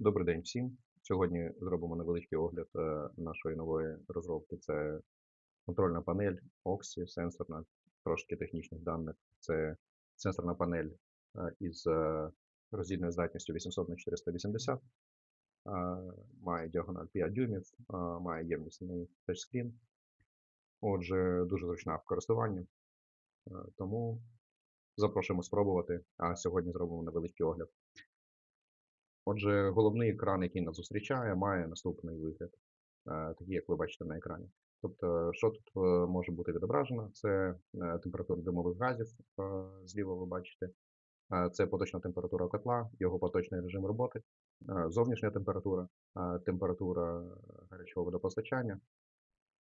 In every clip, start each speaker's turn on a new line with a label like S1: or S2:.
S1: Добрий день всім. Сьогодні зробимо невеличкий огляд е, нашої нової розробки. Це контрольна панель OXI, сенсорна, трошки технічних даних. Це сенсорна панель е, із е, роздільною здатністю 800 на 480, е, має діагональ 5 дюймів, має ємнісний тачскрін. Отже, дуже зручна в користуванні. Тому запрошуємо спробувати. А сьогодні зробимо невеличкий огляд. Отже, головний екран, який нас зустрічає, має наступний вигляд, е, такий, як ви бачите на екрані. Тобто, що тут е, може бути відображено? Це е, температура димових газів, зліва ви бачите. Це поточна температура котла, його поточний режим роботи, зовнішня температура, температура гарячого водопостачання.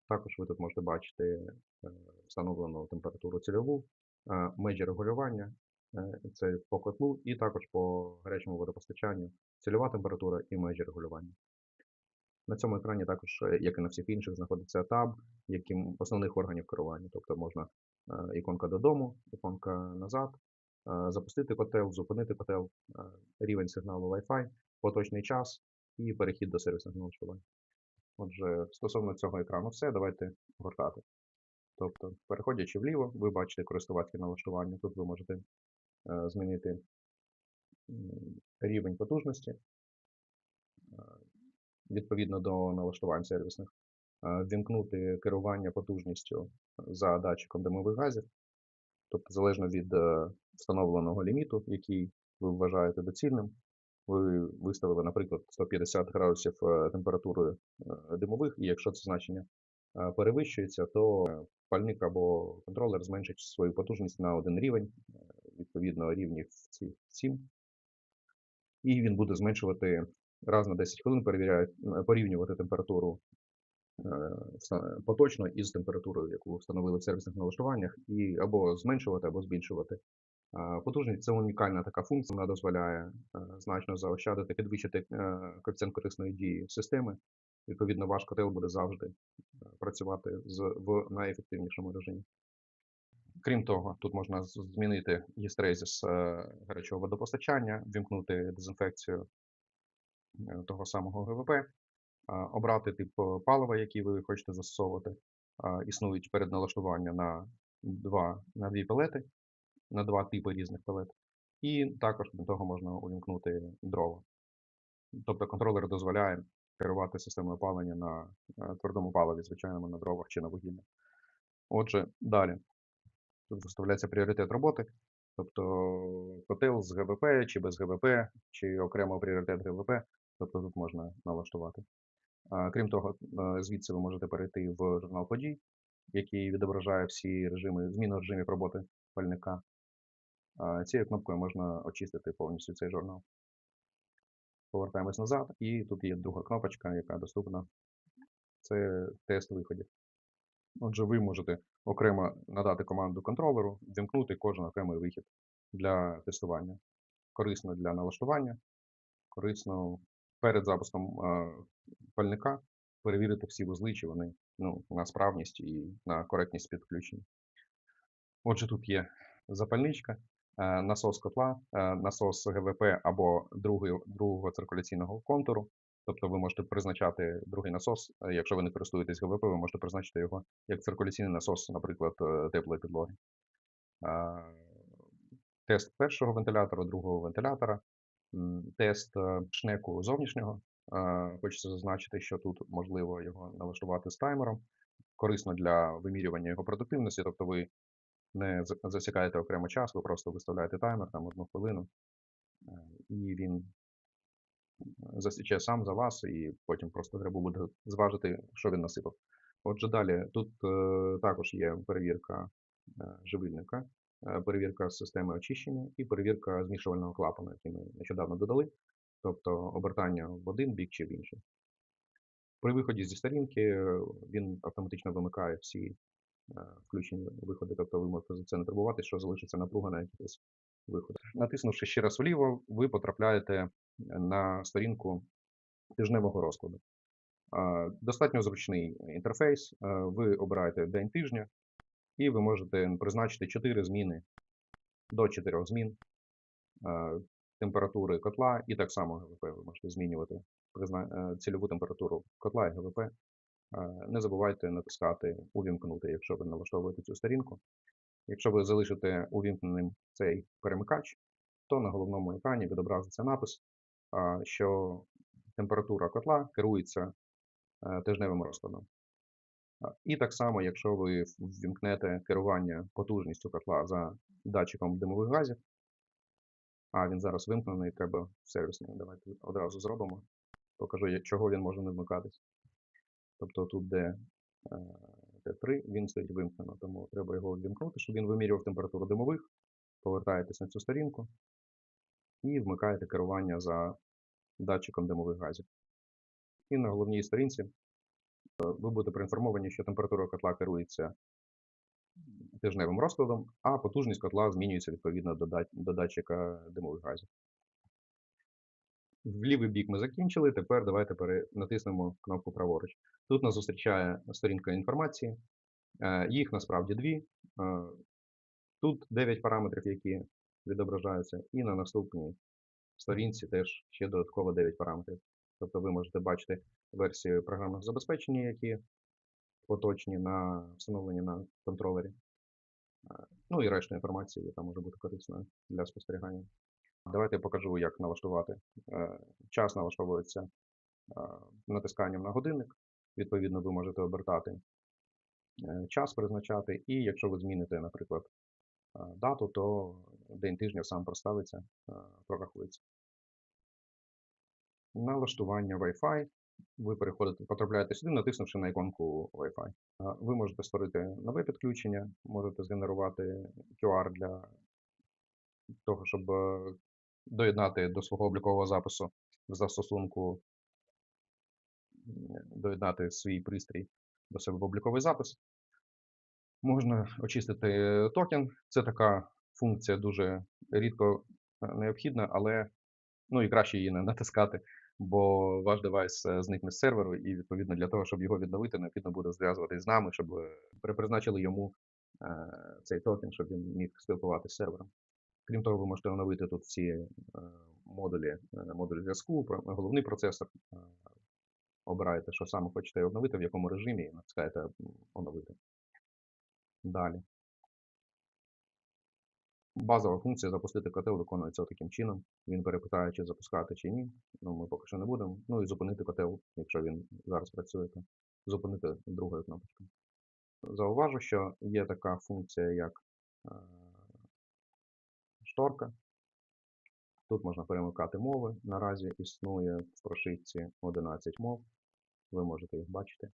S1: Також ви тут можете бачити встановлену температуру цільову, межі регулювання, це по котлу, і також по гарячому водопостачанню цільова температура і межі регулювання. На цьому екрані також, е, як і на всіх інших, знаходиться таб, яким основних органів керування. Тобто можна е, іконка додому, іконка назад, е, запустити котел, зупинити котел, рівень сигналу Wi-Fi, поточний час і перехід до сервісних налаштувань. Отже, стосовно цього екрану все, давайте гортати. Тобто, переходячи вліво, ви бачите користувацьке налаштування. Тут ви можете змінити рівень потужності е, відповідно до налаштувань сервісних, е, ввімкнути керування потужністю за датчиком димових газів, тобто залежно від е, встановленого ліміту, який ви вважаєте доцільним. Ви виставили, наприклад, 150 градусів температури димових, і якщо це значення перевищується, то пальник або контролер зменшить свою потужність на один рівень, відповідно рівнів ці 7. І він буде зменшувати раз на 10 хвилин, перевіряє, порівнювати температуру е, поточно із температурою, яку встановили в сервісних налаштуваннях, і або зменшувати, або збільшувати. Потужність це унікальна така функція, вона дозволяє е, значно заощадити, підвищити е, коефіцієнт корисної дії системи. Відповідно, ваш котел буде завжди е, працювати в найефективнішому режимі. Крім того, тут можна змінити гістрезіс е, гарячого водопостачання, ввімкнути дезінфекцію е, того самого ГВП, обрати тип е, палива, який ви хочете застосовувати. Існують передналаштування на два на дві пелети, на два типи різних пелет. І також до того можна увімкнути дрова. Тобто контролер дозволяє керувати системою опалення на е, твердому паливі, звичайно, на дровах чи на вугіллі. Отже, далі. Тут виставляється пріоритет роботи, тобто котел з ГВП чи без ГВП, чи окремо пріоритет ГВП, тобто тут можна налаштувати. Крім того, е, звідси ви можете перейти в журнал подій, який відображає всі режими, зміну режимів роботи пальника. Цією кнопкою можна очистити повністю цей журнал. Повертаємось назад, і тут є друга кнопочка, яка доступна. Це тест виходів. Отже, ви можете окремо надати команду контролеру, ввімкнути кожен окремий вихід для тестування. Корисно для налаштування, корисно перед запуском е, пальника перевірити всі вузли, чи вони ну, на справність і на коректність підключення. Отже, тут є запальничка, е, насос котла, е, насос ГВП або другий, другого циркуляційного контуру. Тобто ви можете призначати другий насос, е, якщо ви не користуєтесь ГВП, ви можете призначити його як циркуляційний насос, наприклад, е, теплої підлоги. Тест першого вентилятора, другого вентилятора, тест е, шнеку зовнішнього. Хочеться зазначити, що тут можливо його налаштувати з таймером. Корисно для вимірювання його продуктивності, тобто ви не засікаєте окремо час, ви просто виставляєте таймер там одну хвилину, і він засіче сам за вас, і потім просто треба буде зважити, що він насипав. Отже, далі тут е, також є перевірка е, живильника, е, перевірка системи очищення і перевірка змішувального клапану, який ми нещодавно додали, тобто обертання в один бік чи в інший. При виході зі сторінки він автоматично вимикає всі е, включені виходи, тобто ви можете за це не турбувати, що залишиться напруга на якихось виходах. Натиснувши ще раз вліво, ви потрапляєте на сторінку тижневого розкладу. Достатньо зручний інтерфейс. Ви обираєте день тижня, і ви можете призначити 4 зміни до 4 змін. Температури котла і так само ГВП. Ви можете змінювати е, цільову температуру котла і ГВП. Не забувайте натискати увімкнути, якщо ви налаштовуєте цю сторінку. Якщо ви залишите увімкненим цей перемикач, то на головному екрані відобразиться напис, що температура котла керується е, тижневим розкладом. І так само, якщо ви ввімкнете керування потужністю котла за датчиком димових газів, а він зараз вимкнений, треба в сервісний. Давайте одразу зробимо. Покажу, чого він може не вмикатись. Тобто тут, де е, Т3, він стоїть вимкнено, тому треба його ввімкнути, щоб він вимірював температуру димових. Повертаєтесь на цю сторінку і вмикаєте керування за датчиком димових газів. І на головній сторінці е, ви будете проінформовані, що температура котла керується тижневим розкладом, а потужність котла змінюється відповідно до, датчика димових газів. В лівий бік ми закінчили. Тепер давайте натиснемо кнопку праворуч. Тут нас зустрічає сторінка інформації. Е, Їх насправді дві. Е, Тут 9 параметрів, які відображаються, і на наступній сторінці теж ще додатково 9 параметрів. Тобто ви можете бачити версії програмного забезпечення, які поточні на встановлені на контролері. Е, Ну і решта інформації, яка може бути корисною для спостерігання. Давайте я покажу, як налаштувати. Е, Час налаштовується е, натисканням на годинник. Відповідно, ви можете обертати час призначати, і якщо ви зміните, наприклад, дату, то день тижня сам проставиться, е, прорахується. Налаштування Wi-Fi. Ви переходите, потрапляєте сюди, натиснувши на іконку Wi-Fi. Е, Ви можете створити нове підключення, можете згенерувати QR для того, щоб е, доєднати до свого облікового запису в застосунку, доєднати свій пристрій до себе в обліковий запис. Можна очистити токен. Це така функція дуже рідко е, необхідна, але ну і краще її не натискати, бо ваш девайс е, зникне з серверу, і відповідно для того, щоб його відновити, необхідно буде зв'язуватись з нами, щоб е, призначили йому е, цей токен, щоб він міг спілкуватися з сервером. Крім того, ви можете оновити тут всі модулі, модулі зв'язку, головний процесор. Обираєте, що саме хочете оновити, в якому режимі, і натискаєте оновити. Далі. Базова функція запустити котел виконується таким чином. Він перепитає, чи запускати, чи ні. Ну, ми поки що не будемо. Ну і зупинити котел, якщо він зараз працює, зупинити другою кнопочкою. Зауважу, що є така функція, як е, шторка. Тут можна перемикати мови. Наразі існує в прошивці 11 мов. Ви можете їх бачити.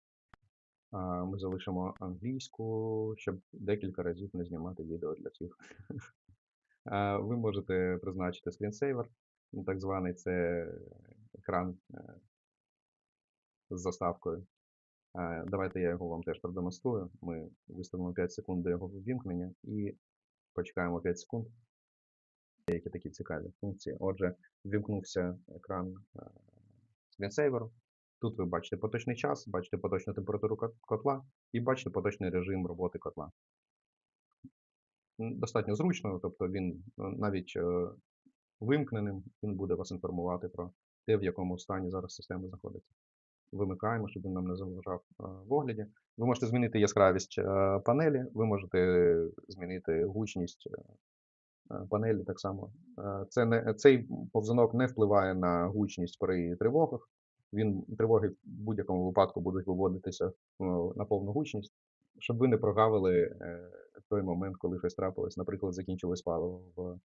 S1: Ми залишимо англійську, щоб декілька разів не знімати відео для всіх. Ви можете призначити скрінсейвер, так званий це екран е, з заставкою. Е, Давайте я його вам теж продемонструю. Ми виставимо 5 секунд до його ввімкнення і почекаємо 5 секунд. Деякі такі цікаві функції. Отже, ввімкнувся екран е, скрінсейверу. Тут ви бачите поточний час, бачите поточну температуру котла і бачите поточний режим роботи котла. Достатньо зручно, тобто він е, навіть е, вимкненим, він буде вас інформувати про те, в якому стані зараз система знаходиться. Вимикаємо, щоб він нам не заважав е, в огляді. Ви можете змінити яскравість панелі, ви можете змінити гучність панелі так само. Це не, цей повзунок не впливає на гучність при тривогах. Він тривоги в будь-якому випадку будуть виводитися е, на повну гучність, щоб ви не прогавили е, той момент, коли щось трапилось, наприклад, закінчилось паливо в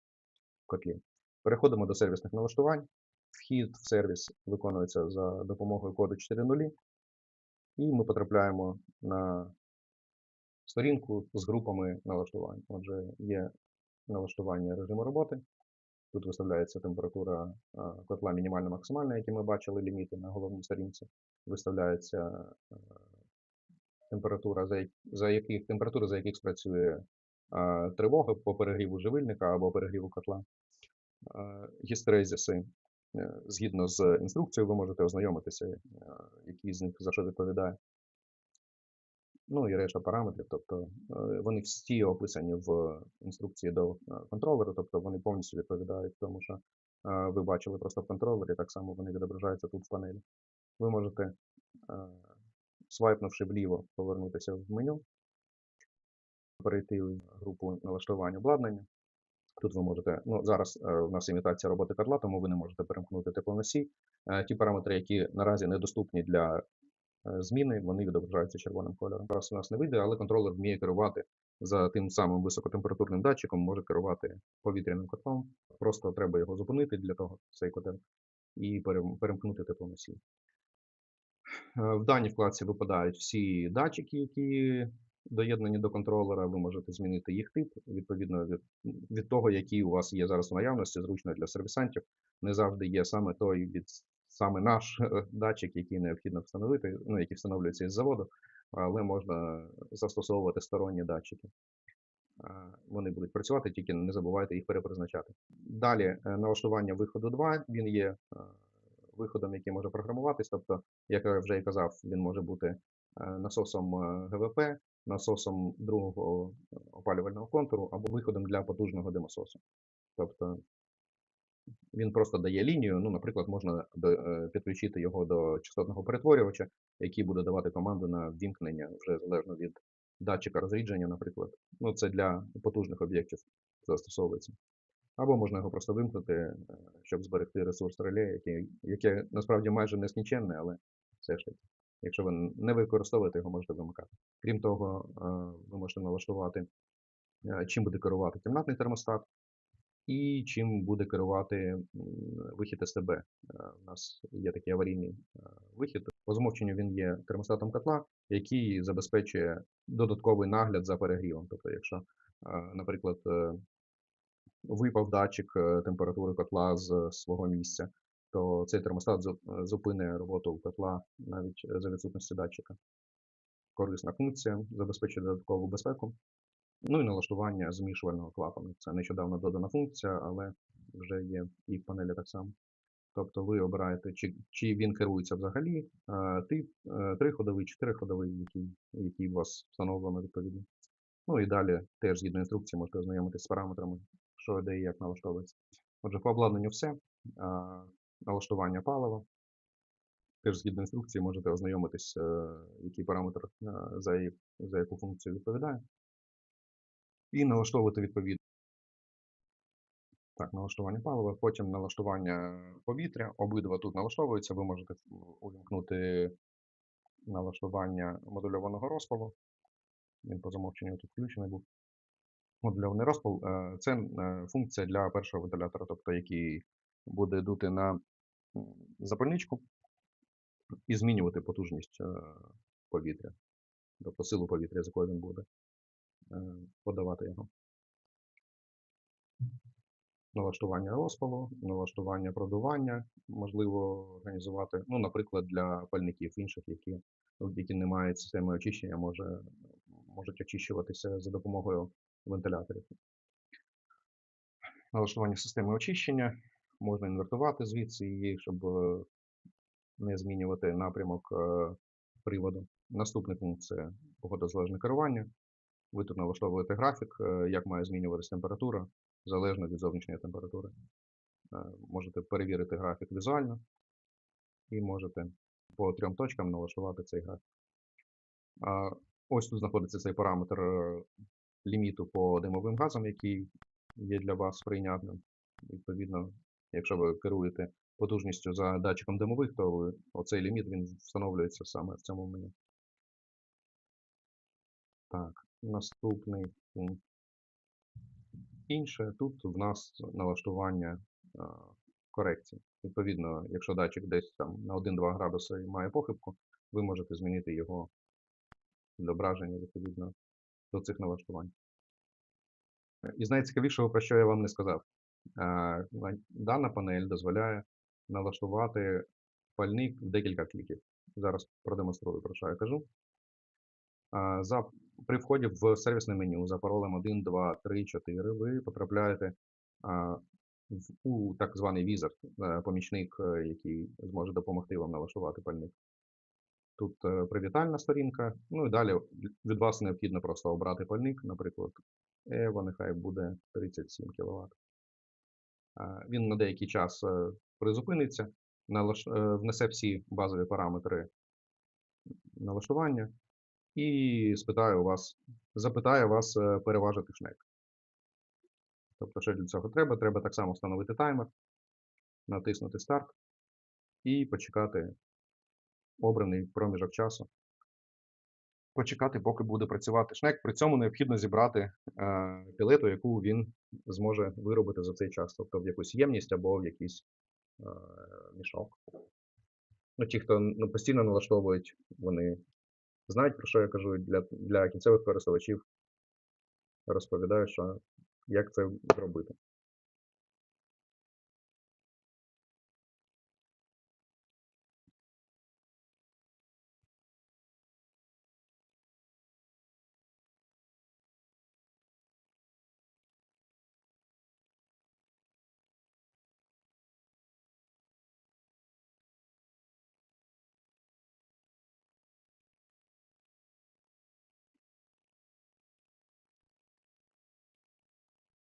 S1: котлі. Переходимо до сервісних налаштувань. Вхід в сервіс виконується за допомогою коду 4.0, і ми потрапляємо на сторінку з групами налаштувань. Отже, є налаштування режиму роботи. Тут виставляється температура котла мінімальна максимальна, які ми бачили ліміти на головній сторінці. Виставляється е, температура, за, за яких, температура, за яких спрацює тривога по перегріву живильника або перегріву котла. Гістерезіси. Е, Згідно з інструкцією, ви можете ознайомитися, е, який з них за що відповідає. Ну і решта параметрів, тобто е, вони всі описані в інструкції до е, контролера, тобто вони повністю відповідають тому, що ви бачили просто в контролері, так само вони відображаються тут в панелі. Ви можете, свайпнувши вліво, повернутися в меню, перейти в групу налаштування обладнання. Тут ви можете, ну зараз е, у нас імітація роботи котла, тому ви не можете перемкнути теплоносій. Е, Ті параметри, які наразі недоступні для е, зміни, вони відображаються червоним кольором. Зараз у нас не вийде, але контролер вміє керувати за тим самим високотемпературним датчиком, може керувати повітряним котлом. Просто треба його зупинити для того, цей котел, і перемкнути теплоносій. Е, В даній вкладці випадають всі датчики, які доєднані до контролера. Ви можете змінити їх тип відповідно від, від того, який у вас є зараз у наявності, зручно для сервісантів. Не завжди є саме той від саме наш е, датчик, який необхідно встановити, ну який встановлюється із заводу, але можна застосовувати сторонні датчики. Вони будуть працювати, тільки не забувайте їх перепризначати. Далі е, налаштування виходу 2, він є е, виходом, який може програмуватись. Тобто, як я вже і казав, він може бути насосом ГВП, насосом другого опалювального контуру або виходом для потужного димососу. Тобто він просто дає лінію. Ну, наприклад, можна е, підключити його до частотного перетворювача, який буде давати команду на ввімкнення вже залежно від датчика розрідження, наприклад. Ну, це для потужних об'єктів застосовується. Або можна його просто вимкнути, е, щоб зберегти ресурс реле, яке насправді майже нескінченне, але все ж таки, якщо ви не використовуєте його, можете вимикати. Крім того, е, ви можете налаштувати, чим буде керувати кімнатний термостат і чим буде керувати вихід СТБ. Е, У нас є такий аварійний е, вихід. По замовченню він є термостатом котла, який забезпечує додатковий нагляд за перегрівом. Тобто, якщо, е, наприклад, е, випав датчик е, температури котла з свого місця, то цей термостат зу- е, зупинить роботу котла навіть е, за відсутності датчика. Корисна функція, забезпечує додаткову безпеку. Ну і налаштування змішувального клапану. Це нещодавно додана функція, але вже є і в панелі так само. Тобто ви обираєте, чи, чи він керується взагалі, е, тип, е, триходовий, чотириходовий, який, який у вас встановлено відповідно. Ну і далі теж згідно інструкції можете ознайомитись з параметрами, що де і як налаштовується. Отже, по обладнанню все. Налаштування палива. Теж згідно інструкції можете ознайомитись, е, який параметр е, за, за яку функцію відповідає. І налаштовувати відповідно. Так, налаштування палива, потім налаштування повітря. Обидва тут налаштовуються. Ви можете увімкнути налаштування модульованого розпалу. Він по замовченню тут включений був. Модульований розпал е, це е, функція для першого вентилятора, тобто який буде дути на запальничку і змінювати потужність е, повітря, тобто силу повітря, з якою він буде подавати його. Налаштування розпалу, налаштування продування, можливо організувати, ну, наприклад, для пальників інших, які, які не мають системи очищення, може, можуть очищуватися за допомогою вентиляторів. Налаштування системи очищення можна інвертувати звідси її, щоб е, не змінювати напрямок е, приводу. Наступний пункт це погодозалежне керування. Ви тут налаштовуєте графік, е, як має змінюватися температура залежно від зовнішньої температури. Е, Можете перевірити графік візуально і можете по трьом точкам налаштувати цей графік. Ось тут знаходиться цей параметр е, ліміту по димовим газам, який є для вас прийнятним. Відповідно, якщо ви керуєте потужністю за датчиком димових, то ви, оцей ліміт він встановлюється саме в цьому меню. Так, наступний пункт. Інше, тут в нас налаштування а, корекції. Відповідно, якщо датчик десь там на 1-2 градуси має похибку, ви можете змінити його відображення відповідно до цих налаштувань. Е, Із найцікавішого, про що я вам не сказав, а, дана панель дозволяє налаштувати пальник в декілька кліків. Зараз продемонструю, про що я кажу. За, при вході в сервісне меню за паролем 1, 2, 3, 4 ви потрапляєте у так званий візор, е, помічник, е, який зможе допомогти вам налаштувати пальник. Тут е, привітальна сторінка, ну і далі від вас необхідно просто обрати пальник, наприклад, Ево, нехай буде 37 кВт. Він на деякий час призупиниться, внесе всі базові параметри налаштування і спитає вас, запитає вас е, переважити шнек. Тобто, що для цього треба? Треба так само встановити таймер, натиснути старт і почекати обраний проміжок часу. Почекати, поки буде працювати шнек. При цьому необхідно зібрати е, пілету, яку він зможе виробити за цей час, тобто в якусь ємність або в якийсь е, мішок. Ну, ті, хто ну, постійно налаштовують, вони знають, про що я кажу. Для, для кінцевих користувачів розповідаю, що як це зробити.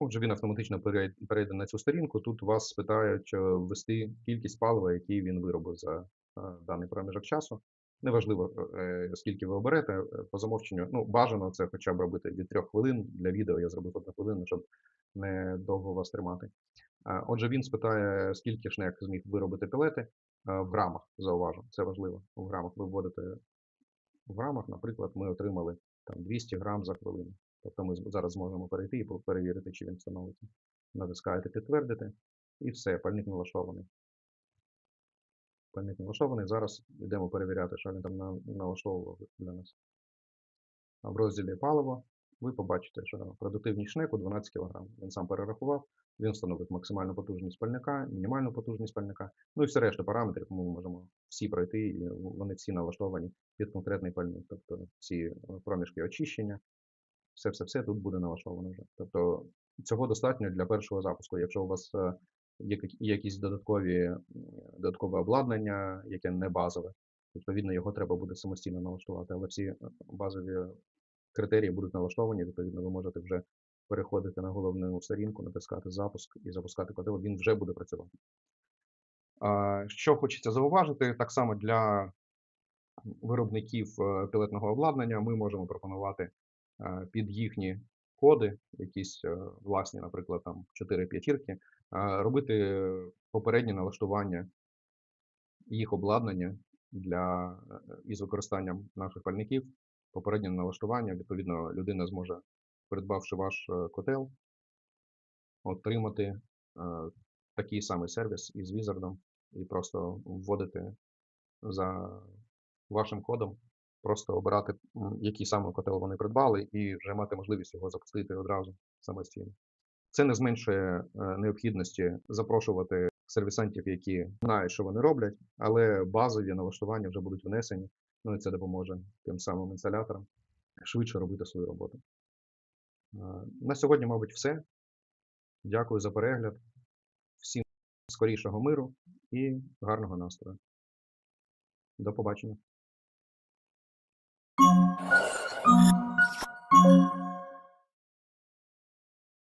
S1: Отже, він автоматично перейде на цю сторінку. Тут вас спитають е, ввести кількість палива, який він виробив за е, даний проміжок часу. Неважливо, е, скільки ви оберете по замовченню. Ну, бажано це хоча б робити від трьох хвилин. Для відео я зробив одну хвилину, щоб не довго вас тримати. Отже, він спитає, скільки шнек зміг виробити пілети в грамах. Зауважу, це важливо. В грамах ви вводите в грамах, наприклад, ми отримали там 200 грам за хвилину. Тобто ми зараз зможемо перейти і перевірити, чи він встановиться. Натискаєте підтвердити і все, пальник налаштований. Пальник налаштований. Зараз йдемо перевіряти, що він там налаштовував для нас. А В розділі паливо ви побачите, що продуктивність шнеку 12 кг. Він сам перерахував, він встановив максимальну потужність пальника, мінімальну потужність пальника, ну і все решта параметрів ми можемо всі пройти, вони всі налаштовані під конкретний пальник. Тобто всі е, проміжки очищення, все-все-все тут буде налаштовано вже. Тобто цього достатньо для першого запуску. Якщо у вас е, є якісь додаткові, додаткове обладнання, яке не базове, відповідно його треба буде самостійно налаштувати. Але всі е, базові критерії будуть налаштовані, відповідно, ви можете вже переходити на головну сторінку, натискати запуск і запускати котел, він вже буде працювати. Що хочеться зауважити, так само для виробників е, пілетного обладнання ми можемо пропонувати е, під їхні коди, якісь е, власні, наприклад, там 4 п'ятірки, робити попереднє налаштування їх обладнання для е, із використанням наших пальників. Попереднє налаштування, відповідно, людина зможе, придбавши ваш е, котел, отримати такий самий сервіс із Wizard і просто вводити за вашим кодом, просто обирати, який саме котел вони придбали, і вже мати можливість його запустити одразу самостійно. Це не зменшує е, необхідності запрошувати сервісантів, які знають, що вони роблять, але базові налаштування вже будуть внесені. Ну і це допоможе тим самим інсталяторам швидше робити свою роботу. Е, На сьогодні, мабуть, все. Дякую за перегляд. Всім скорішого миру і гарного настрою. До побачення.